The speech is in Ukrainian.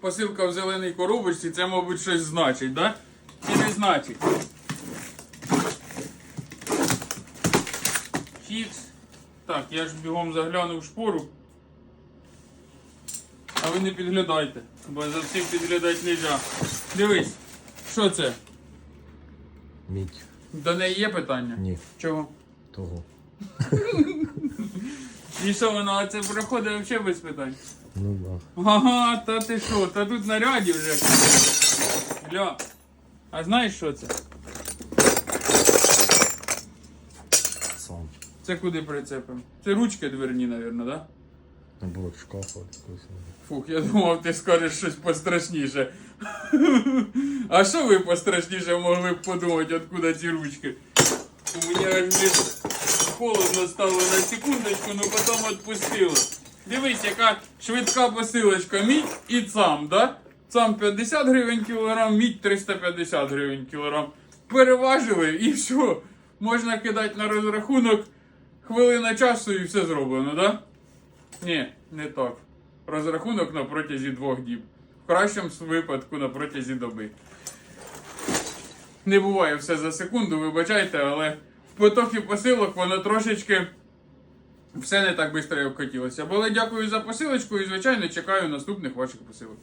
посилка в зеленій коробочці, це, мабуть, щось значить, да? Чи не значить? Фікс. Так, я ж бігом заглянув шпору. А ви не підглядайте, бо за всім підглядати не можна. Дивись, що це? Мідь. До неї є питання? Ні. Чого? Того. І що вона оце проходить взагалі без питань? Ну да. Ага, та ти що, та тут наряді вже. Гля. А знаєш що це? Сам. Це куди прицепимо? Це ручки дверні, мабуть, да? Не було шкафа якогось. Фух, я думав, ти скажеш щось пострашніше. А що ви пострашніше могли б подумати, откуда ці ручки? У мене аж блін, холодно стало на секундочку, но потім відпустило. Дивись, яка швидка посилочка. Мідь і цам, да? Цам 50 гривень кілограм, мідь 350 гривень кілограм. Переважили і все. Можна кидати на розрахунок хвилина часу і все зроблено, да? Ні, не так. Розрахунок на протязі двох діб. В кращому випадку на протязі доби. Не буває все за секунду, вибачайте, але в потокі посилок воно трошечки все не так швидко, як хотілося. Але дякую за посилочку і, звичайно, чекаю наступних ваших посилок.